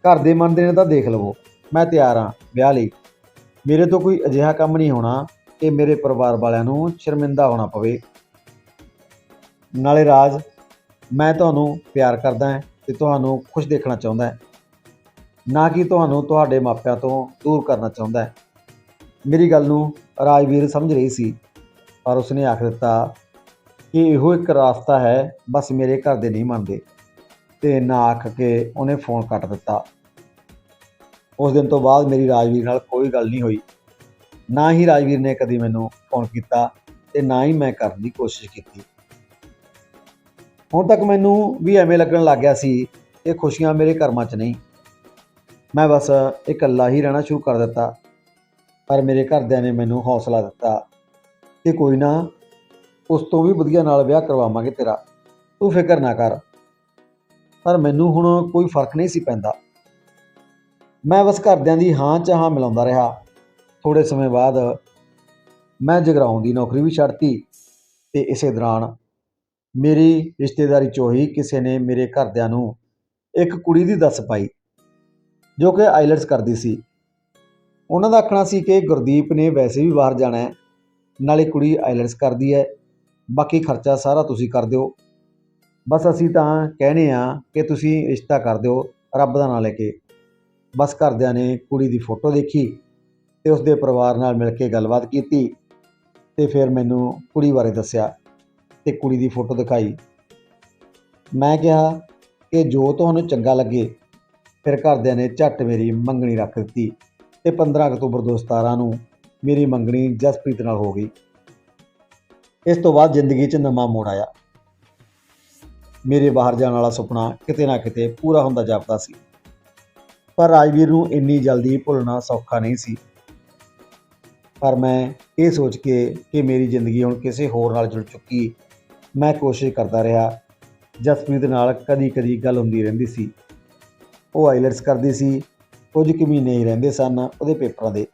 ਘਰ ਦੇ ਮੰਨਦੇ ਨੇ ਤਾਂ ਦੇਖ ਲਵੋ, ਮੈਂ ਤਿਆਰ ਹਾਂ ਵਿਆਹ ਲਈ। ਮੇਰੇ ਤੋਂ ਕੋਈ ਅਜਿਹਾ ਕੰਮ ਨਹੀਂ ਹੋਣਾ ਕਿ ਮੇਰੇ ਪਰਿਵਾਰ ਵਾਲਿਆਂ ਨੂੰ ਸ਼ਰਮਿੰਦਾ ਹੋਣਾ ਪਵੇ। ਨਾਲੇ ਰਾਜ, ਮੈਂ ਤੁਹਾਨੂੰ ਪਿਆਰ ਕਰਦਾ ਹਾਂ ਤੇ ਤੁਹਾਨੂੰ ਖੁਸ਼ ਦੇਖਣਾ ਚਾਹੁੰਦਾ ਹਾਂ। ਨਾ ਕਿ ਤੁਹਾਨੂੰ ਤੁਹਾਡੇ ਮਾਪਿਆਂ ਤੋਂ ਦੂਰ ਕਰਨਾ ਚਾਹੁੰਦਾ ਹੈ। ਮੇਰੀ ਗੱਲ ਨੂੰ ਰਾਜਵੀਰ ਸਮਝ ਰਹੀ ਸੀ, ਪਰ ਉਸਨੇ ਆਖ ਦਿੱਤਾ ਕਿ ਇਹੋ ਇੱਕ ਰਾਸਤਾ ਹੈ, ਬਸ ਮੇਰੇ ਘਰ ਦੇ ਨਹੀਂ ਮੰਨਦੇ। ਤੇ ਨਾ ਆਖ ਕੇ ਉਹਨੇ ਫੋਨ ਕੱਟ ਦਿੱਤਾ। ਉਸ ਦਿਨ ਤੋਂ ਬਾਅਦ ਮੇਰੀ ਰਾਜਵੀਰ ਨਾਲ ਕੋਈ ਗੱਲ ਨਹੀਂ ਹੋਈ। ਨਾ ਹੀ ਰਾਜਵੀਰ ਨੇ ਕਦੀ ਮੈਨੂੰ ਫੋਨ ਕੀਤਾ ਤੇ ਨਾ ਹੀ ਮੈਂ ਕਰਨ ਦੀ ਕੋਸ਼ਿਸ਼ ਕੀਤੀ। ਹੁਣ ਤੱਕ ਮੈਨੂੰ ਵੀ ਐਵੇਂ ਲੱਗਣ ਲੱਗ ਗਿਆ ਸੀ, ਇਹ ਖੁਸ਼ੀਆਂ ਮੇਰੇ ਕਰਮਾਂ 'ਚ ਨਹੀਂ। ਮੈਂ ਬਸ ਇਕੱਲਾ ਹੀ ਰਹਿਣਾ ਸ਼ੁਰੂ ਕਰ ਦਿੱਤਾ, ਪਰ ਮੇਰੇ ਘਰਦਿਆਂ ਨੇ ਮੈਨੂੰ ਹੌਸਲਾ ਦਿੱਤਾ ਕਿ ਕੋਈ ਨਾ, ਉਸ ਤੋਂ ਵੀ ਵਧੀਆ ਨਾਲ ਵਿਆਹ ਕਰਵਾਵਾਂਗੇ ਤੇਰਾ, ਤੂੰ ਫਿਕਰ ਨਾ ਕਰ। ਪਰ ਮੈਨੂੰ ਹੁਣ ਕੋਈ ਫ਼ਰਕ ਨਹੀਂ ਸੀ ਪੈਂਦਾ। ਮੈਂ ਬਸ ਘਰਦਿਆਂ ਦੀ ਹਾਂ ਚ ਹਾਂ ਮਿਲਾਉਂਦਾ ਰਿਹਾ। ਥੋੜੇ ਸਮੇਂ ਬਾਅਦ ਮੈਂ ਜਗਰਾਉਂ ਦੀ ਨੌਕਰੀ ਵੀ ਛੱਡਤੀ ਤੇ ਇਸੇ ਦੌਰਾਨ ਮੇਰੀ ਰਿਸ਼ਤੇਦਾਰੀ ਚੋਂ ਹੀ ਕਿਸੇ ਨੇ ਮੇਰੇ ਘਰਦਿਆਂ ਨੂੰ ਇੱਕ ਕੁੜੀ ਦੀ ਦੱਸ ਪਾਈ, ਜੋ ਕਿ ਆਈਲਟਸ ਕਰਦੀ ਸੀ। ਉਹਨਾਂ ਦਾ ਆਖਣਾ ਸੀ ਕਿ ਗੁਰਦੀਪ ਨੇ ਵੈਸੇ ਵੀ ਬਾਹਰ ਜਾਣਾ ਹੈ, ਨਾਲੇ ਕੁੜੀ ਆਈਲਟਸ ਕਰਦੀ ਹੈ, ਬਾਕੀ ਖਰਚਾ ਸਾਰਾ ਤੁਸੀਂ ਕਰ ਦਿਓ। ਬਸ ਅਸੀਂ ਤਾਂ ਕਹਿੰਦੇ ਆ ਕਿ ਤੁਸੀਂ ਰਿਸ਼ਤਾ ਕਰ ਦਿਓ ਰੱਬ ਦਾ ਨਾਂ ਲੈ ਕੇ। ਬਸ ਘਰਦਿਆਂ ਨੇ ਕੁੜੀ ਦੀ ਫੋਟੋ ਦੇਖੀ ਤੇ ਉਸਦੇ ਪਰਿਵਾਰ ਨਾਲ ਮਿਲ ਕੇ ਗੱਲਬਾਤ ਕੀਤੀ ਤੇ ਫਿਰ ਮੈਨੂੰ ਕੁੜੀ ਬਾਰੇ ਦੱਸਿਆ। ਤੇ ਕੁੜੀ ਦੀ ਫੋਟੋ ਦਿਖਾਈ। ਮੈਂ ਕਿਹਾ ਕਿ ਜੋ ਤੁਹਾਨੂੰ ਚੰਗਾ ਲੱਗੇ, ਫਿਰ ਘਰਦਿਆਂ ਨੇ ਝੱਟ ਮੇਰੀ ਮੰਗਣੀ ਰੱਖ ਦਿੱਤੀ ਤੇ 15 ਅਕਤੂਬਰ 2017 ਨੂੰ ਮੇਰੀ ਮੰਗਣੀ ਜਸਪ੍ਰੀਤ ਨਾਲ ਹੋ ਗਈ। ਇਸ ਤੋਂ ਬਾਅਦ ਜ਼ਿੰਦਗੀ 'ਚ ਨਵਾਂ ਮੋੜ ਆਇਆ। ਮੇਰੇ ਬਾਹਰ ਜਾਣ ਵਾਲਾ ਸੁਪਨਾ ਕਿਤੇ ਨਾ ਕਿਤੇ ਪੂਰਾ ਹੁੰਦਾ ਜਾਪਦਾ ਸੀ। ਪਰ ਰਾਜਵੀਰ ਨੂੰ ਇੰਨੀ ਜਲਦੀ ਭੁੱਲਣਾ ਸੌਖਾ ਨਹੀਂ ਸੀ। ਪਰ ਮੈਂ ਇਹ ਸੋਚ ਕੇ ਕਿ ਮੇਰੀ ਜ਼ਿੰਦਗੀ ਹੁਣ ਕਿਸੇ ਹੋਰ ਨਾਲ ਜੁੜ ਚੁੱਕੀ ਮੈਂ ਕੋਸ਼ਿਸ਼ ਕਰਦਾ ਰਿਹਾ। ਜਸਪ੍ਰੀਤ ਨਾਲ ਕਦੀ-ਕਦੀ ਗੱਲ ਹੁੰਦੀ ਰਹਿੰਦੀ ਸੀ। ਉਹ ਆਈਲੈਟਸ ਕਰਦੀ ਸੀ, ਕੁਝ ਕੁ ਮਹੀਨੇ ਹੀ ਰਹਿੰਦੇ ਸਨ ਉਹਦੇ ਪੇਪਰਾਂ ਦੇ।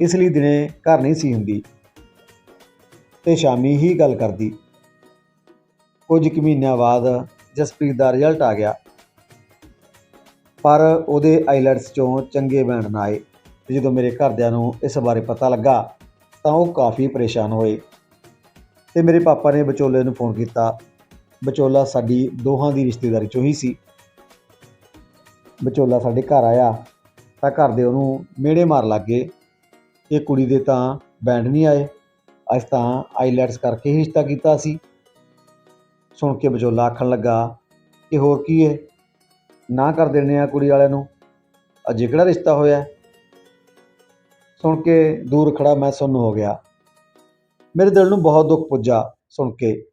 ਇਸ ਲਈ ਦਿਨੇ ਘਰ ਨਹੀਂ ਸੀ ਹੁੰਦੀ। ਤੇ ਸ਼ਾਮੀ ਹੀ ਗੱਲ ਕਰਦੀ। ਕੁਝ ਕੁ ਮਹੀਨਿਆਂ ਬਾਅਦ ਜਸਪ੍ਰੀਤ ਦਾ ਰਿਜ਼ਲਟ ਆ ਗਿਆ। ਪਰ ਉਹਦੇ ਆਈਲੈਟਸ ਚੋਂ ਚੰਗੇ ਬੈਂਡ ਨਾ ਆਏ। ਤੇ ਜਦੋਂ ਮੇਰੇ ਘਰਦਿਆਂ ਨੂੰ ਇਸ ਬਾਰੇ ਪਤਾ ਲੱਗਾ, ਤਾਂ ਉਹ ਕਾਫੀ ਪਰੇਸ਼ਾਨ ਹੋਏ। ਤੇ ਮੇਰੇ ਪਾਪਾ ਨੇ ਵਿਚੋਲੇ ਨੂੰ ਫੋਨ ਕੀਤਾ। ਵਿਚੋਲਾ ਸਾਡੀ ਦੋਹਾਂ ਦੀ ਰਿਸ਼ਤੇਦਾਰੀ ਚੋਂ ਹੀ ਸੀ। ਵਿਚੋਲਾ ਸਾਡੇ ਘਰ ਆਇਆ ਤਾਂ ਘਰ ਦੇ ਉਹਨੂੰ ਮਿਹਣੇ ਮਾਰ ਲੱਗੇ ਇਹ ਕੁੜੀ ਦੇ ਤਾਂ ਬੈਂਡ ਨਹੀਂ ਆਏ। ਅਸੀਂ ਤਾਂ ਆਈਲੈਟਸ ਕਰਕੇ ਹੀ ਰਿਸ਼ਤਾ ਕੀਤਾ ਸੀ। ਸੁਣ ਕੇ ਵਿਚੋਲਾ ਆਖਣ ਲੱਗਾ ਕਿ ਹੋਰ ਕੀ ਹੈ ਨਾ ਕਰ ਦੇਣੇ ਆ ਕੁੜੀ ਵਾਲਿਆਂ ਨੂੰ। ਅਜੇ ਕਿਹੜਾ ਰਿਸ਼ਤਾ ਹੋਇਆ? ਸੁਣ ਕੇ ਦੂਰ ਖੜਾ ਮੈਂ ਸੁੰਨ ਹੋ ਗਿਆ। ਮੇਰੇ ਦਿਲ ਨੂੰ ਬਹੁਤ ਦੁੱਖ ਪੁੱਜਾ ਸੁਣ ਕੇ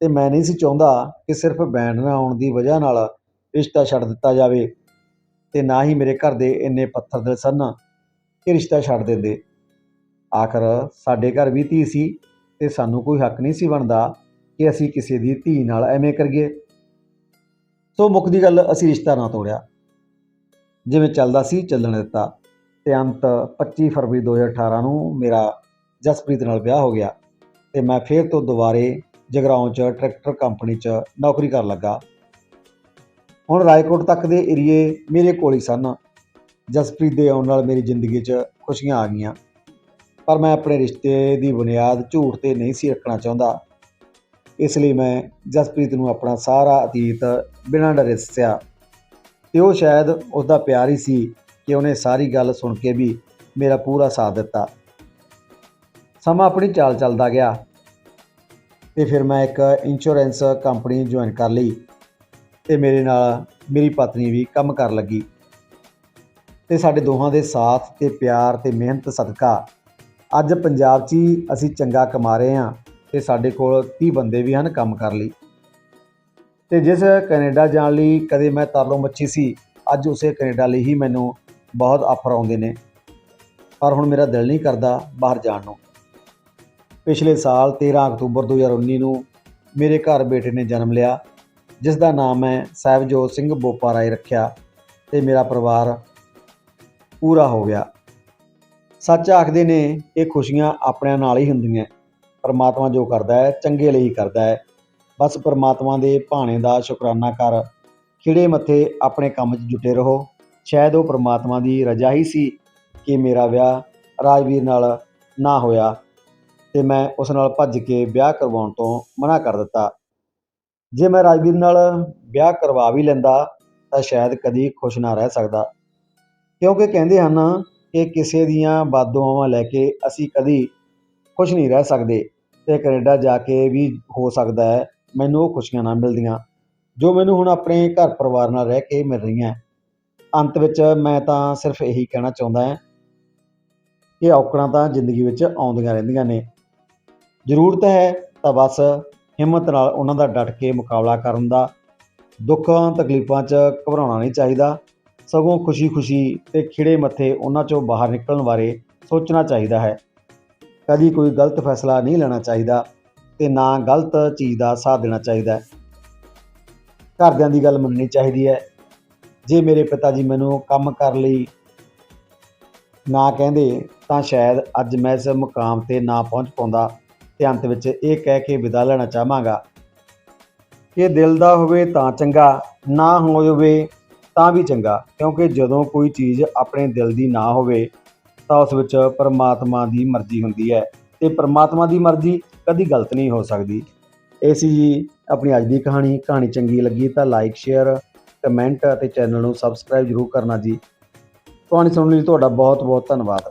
ਤੇ ਮੈਂ ਨਹੀਂ ਸੀ ਚਾਹੁੰਦਾ ਕਿ ਸਿਰਫ ਬੈਂਡ ਨਾ ਆਉਣ ਦੀ ਵਜ੍ਹਾ ਨਾਲ ਰਿਸ਼ਤਾ ਛੱਡ ਦਿੱਤਾ ਜਾਵੇ ਤੇ ਨਾ ਹੀ ਮੇਰੇ ਘਰ ਦੇ ਇੰਨੇ ਪੱਥਰ ਦਿਲ ਸਨ ਕਿ ਰਿਸ਼ਤਾ ਛੱਡ ਦਿੰਦੇ। ਆਖਰ ਸਾਡੇ ਘਰ ਵੀ ਧੀ ਸੀ ਤੇ ਸਾਨੂੰ ਕੋਈ ਹੱਕ ਨਹੀਂ ਸੀ ਬਣਦਾ ਕਿ ਅਸੀਂ ਕਿਸੇ ਦੀ ਧੀ ਨਾਲ ਐਵੇਂ ਕਰੀਏ। ਸੋ ਮੁੱਖ ਦੀ ਗੱਲ ਅਸੀਂ ਰਿਸ਼ਤਾ ਨਾ ਤੋੜਿਆ। ਜਿਵੇਂ ਚੱਲਦਾ ਸੀ ਚੱਲਣ ਦਿੱਤਾ ਤੇ ਅੰਤ 25 ਫਰਵਰੀ 2018 ਨੂੰ ਮੇਰਾ ਜਸਪ੍ਰੀਤ ਨਾਲ ਵਿਆਹ ਹੋ ਗਿਆ ਤੇ ਮੈਂ ਫੇਰ ਤੋਂ ਦੁਬਾਰੇ ਜਗਰਾਉਂ 'ਚ ਟਰੈਕਟਰ ਕੰਪਨੀ 'ਚ ਨੌਕਰੀ ਕਰਨ ਲੱਗਾ। ਹੁਣ ਰਾਏਕੋਟ ਤੱਕ ਦੇ ਏਰੀਏ ਮੇਰੇ ਕੋਲ ਹੀ ਸਨ। ਜਸਪ੍ਰੀਤ ਦੇ ਆਉਣ ਨਾਲ ਮੇਰੀ ਜ਼ਿੰਦਗੀ 'ਚ ਖੁਸ਼ੀਆਂ ਆ ਗਈਆਂ। ਪਰ ਮੈਂ ਆਪਣੇ ਰਿਸ਼ਤੇ ਦੀ ਬੁਨਿਆਦ ਝੂਠ ਤੇ ਨਹੀਂ ਸੀ ਰੱਖਣਾ ਚਾਹੁੰਦਾ। ਇਸ ਲਈ ਮੈਂ ਜਸਪ੍ਰੀਤ ਨੂੰ ਆਪਣਾ ਸਾਰਾ ਅਤੀਤ ਬਿਨਾਂ ਡਰੇ ਦੱਸਿਆ। ਤੇ ਉਹ ਸ਼ਾਇਦ ਉਸ ਦਾ ਪਿਆਰ ਹੀ ਸੀ ਕਿ ਉਹਨੇ ਸਾਰੀ ਗੱਲ ਸੁਣ ਕੇ ਵੀ ਮੇਰਾ ਪੂਰਾ ਸਾਥ ਦਿੱਤਾ। ਸਮਾਂ ਆਪਣੀ ਚਾਲ ਚੱਲਦਾ ਗਿਆ ਤੇ ਫਿਰ ਮੈਂ ਇੱਕ ਇੰਸ਼ੋਰੈਂਸ ਕੰਪਨੀ ਜੁਆਇਨ ਕਰ ਲਈ ਤੇ ਮੇਰੇ ਨਾਲ ਮੇਰੀ ਪਤਨੀ ਵੀ ਕੰਮ ਕਰਨ ਲੱਗੀ ਤੇ ਸਾਡੇ ਦੋਹਾਂ ਦੇ ਸਾਥ ਤੇ ਪਿਆਰ ਤੇ ਮਿਹਨਤ ਸਦਕਾ ਅੱਜ ਪੰਜਾਬ 'ਚ ਹੀ ਅਸੀਂ ਚੰਗਾ ਕਮਾ ਰਹੇ ਹਾਂ ਤੇ ਸਾਡੇ ਕੋਲ 30 ਬੰਦੇ ਵੀ ਹਨ ਕੰਮ ਕਰ ਲਈ ਤੇ ਜਿਸ ਕੈਨੇਡਾ ਜਾਣ ਲਈ ਕਦੇ ਮੈਂ ਤਰਲੋ ਮੱਛੀ ਸੀ, ਅੱਜ ਉਸੇ ਕੈਨੇਡਾ ਲਈ ਹੀ ਮੈਨੂੰ ਬਹੁਤ ਆਫਰ ਆਉਂਦੇ ਨੇ। ਪਰ ਹੁਣ ਮੇਰਾ ਦਿਲ ਨਹੀਂ ਕਰਦਾ ਬਾਹਰ ਜਾਣ ਨੂੰ। ਪਿਛਲੇ ਸਾਲ 13 ਅਕਤੂਬਰ 2019 ਨੂੰ ਮੇਰੇ ਘਰ ਬੇਟੇ ਨੇ ਜਨਮ ਲਿਆ ਜਿਸ ਦਾ ਨਾਮ ਮੈਂ ਸਾਹਿਬਜੋਤ ਸਿੰਘ ਬੋਪਾ ਰਾਏ ਰੱਖਿਆ ਤੇ ਮੇਰਾ ਪਰਿਵਾਰ ਪੂਰਾ ਹੋ ਗਿਆ। ਸੱਚ ਆਖਦੇ ਨੇ, ਇਹ ਖੁਸ਼ੀਆਂ ਆਪਣਿਆਂ ਨਾਲ ਹੀ ਹੁੰਦੀਆਂ। ਪਰਮਾਤਮਾ ਜੋ ਕਰਦਾ ਹੈ, ਚੰਗੇ ਲਈ ਕਰਦਾ ਹੈ। ਬਸ ਪਰਮਾਤਮਾ ਦੇ ਭਾਣੇ ਦਾ ਸ਼ੁਕਰਾਨਾ ਕਰ। ਖਿੜੇ ਮੱਥੇ ਆਪਣੇ ਕੰਮ 'ਚ ਜੁਟੇ ਰਹੋ। ਸ਼ਾਇਦ ਉਹ ਪਰਮਾਤਮਾ ਦੀ ਰਜ਼ਾ ਹੀ ਸੀ ਕਿ ਮੇਰਾ ਵਿਆਹ ਰਾਜਵੀਰ ਨਾਲ ਨਾ ਹੋਇਆ। ਅਤੇ ਮੈਂ ਉਸ ਨਾਲ ਭੱਜ ਕੇ ਵਿਆਹ ਕਰਵਾਉਣ ਤੋਂ ਮਨਾ ਕਰ ਦਿੱਤਾ। ਜੇ ਮੈਂ ਰਾਜਵੀਰ ਨਾਲ ਵਿਆਹ ਕਰਵਾ ਵੀ ਲੈਂਦਾ, ਤਾਂ ਸ਼ਾਇਦ ਕਦੀ ਖੁਸ਼ ਨਾ ਰਹਿ ਸਕਦਾ। ਕਿਉਂਕਿ ਕਹਿੰਦੇ ਹਨ ਕਿ ਕਿਸੇ ਦੀਆਂ ਬਦਦੁਆਵਾਂ ਲੈ ਕੇ ਅਸੀਂ ਕਦੀ ਖੁਸ਼ ਨਹੀਂ ਰਹਿ ਸਕਦੇ ਤੇ ਕੈਨੇਡਾ ਜਾ ਕੇ ਵੀ ਹੋ ਸਕਦਾ ਹੈ, ਮੈਨੂੰ ਉਹ ਖੁਸ਼ੀਆਂ ਨਾ ਮਿਲਦੀਆਂ, ਜੋ ਮੈਨੂੰ ਹੁਣ ਆਪਣੇ ਘਰ ਪਰਿਵਾਰ ਨਾਲ ਰਹਿ ਕੇ ਮਿਲ ਰਹੀਆਂ। ਅੰਤ ਵਿੱਚ ਮੈਂ ਤਾਂ ਸਿਰਫ ਇਹੀ ਕਹਿਣਾ ਚਾਹੁੰਦਾ ਹਾਂ ਕਿ ਔਕੜਾਂ ਤਾਂ ਜ਼ਿੰਦਗੀ ਵਿੱਚ ਆਉਂਦੀਆਂ ਰਹਿੰਦੀਆਂ ਨੇ। ਜ਼ਰੂਰਤ ਹੈ ਤਾਂ ਬਸ ਹਿੰਮਤ ਨਾਲ ਉਹਨਾਂ ਦਾ ਡਟ ਕੇ ਮੁਕਾਬਲਾ ਕਰਨ ਦਾ। ਦੁੱਖਾਂ, ਤਕਲੀਫਾਂ 'ਚ ਘਬਰਾਉਣਾ ਨਹੀਂ ਚਾਹੀਦਾ। ਸਗੋਂ ਖੁਸ਼ੀ-ਖੁਸ਼ੀ ਤੇ ਖਿੜੇ ਮੱਥੇ ਉਹਨਾਂ 'ਚੋਂ ਬਾਹਰ ਨਿਕਲਣ ਬਾਰੇ ਸੋਚਣਾ ਚਾਹੀਦਾ ਹੈ। ਕਦੀ ਕੋਈ ਗਲਤ ਫੈਸਲਾ ਨਹੀਂ ਲੈਣਾ ਚਾਹੀਦਾ ਤੇ ਨਾ ਗਲਤ ਚੀਜ਼ ਦਾ ਸਾਥ ਦੇਣਾ ਚਾਹੀਦਾ ਹੈ। ਘਰਦਿਆਂ ਦੀ ਗੱਲ ਮੰਨਣੀ ਚਾਹੀਦੀ ਹੈ। ਜੇ ਮੇਰੇ ਪਿਤਾ ਜੀ ਮੈਨੂੰ ਕੰਮ ਕਰ ਲਈ ਨਾ ਕਹਿੰਦੇ ਤਾਂ ਸ਼ਾਇਦ ਅੱਜ ਮੈਂ ਇਸ ਮੁਕਾਮ ਤੇ ਨਾ ਪਹੁੰਚ ਪਾਉਂਦਾ। ਤੇ ਅੰਤ ਵਿੱਚ ਇਹ ਕਹਿ ਕੇ ਵਿਦਾ ਲੈਣਾ ਚਾਹਾਂਗਾ ਕਿ ਦਿਲ ਦਾ ਹੋਵੇ ਤਾਂ ਚੰਗਾ, ਨਾ ਹੋਵੇ ਤਾਂ ਵੀ ਚੰਗਾ, ਕਿਉਂਕਿ ਜਦੋਂ ਕੋਈ ਚੀਜ਼ ਆਪਣੇ ਦਿਲ ਦੀ ਨਾ ਹੋਵੇ ਤਾਂ ਉਸ ਵਿੱਚ ਪਰਮਾਤਮਾ ਦੀ ਮਰਜ਼ੀ ਹੁੰਦੀ ਹੈ ਤੇ ਪਰਮਾਤਮਾ ਦੀ ਮਰਜ਼ੀ ਕਦੀ ਗਲਤ ਨਹੀਂ ਹੋ ਸਕਦੀ। ਇਹ ਸੀ ਜੀ ਆਪਣੀ ਅੱਜ ਦੀ ਕਹਾਣੀ। ਕਹਾਣੀ ਚੰਗੀ ਲੱਗੀ ਤਾਂ ਲਾਈਕ ਸ਼ੇਅਰ ਕਮੈਂਟ ਅਤੇ ਚੈਨਲ ਨੂੰ ਸਬਸਕ੍ਰਾਈਬ ਜ਼ਰੂਰ ਕਰਨਾ ਜੀ। ਕਹਾਣੀ ਸੁਣਨ ਲਈ ਤੁਹਾਡਾ ਬਹੁਤ ਬਹੁਤ ਧੰਨਵਾਦ।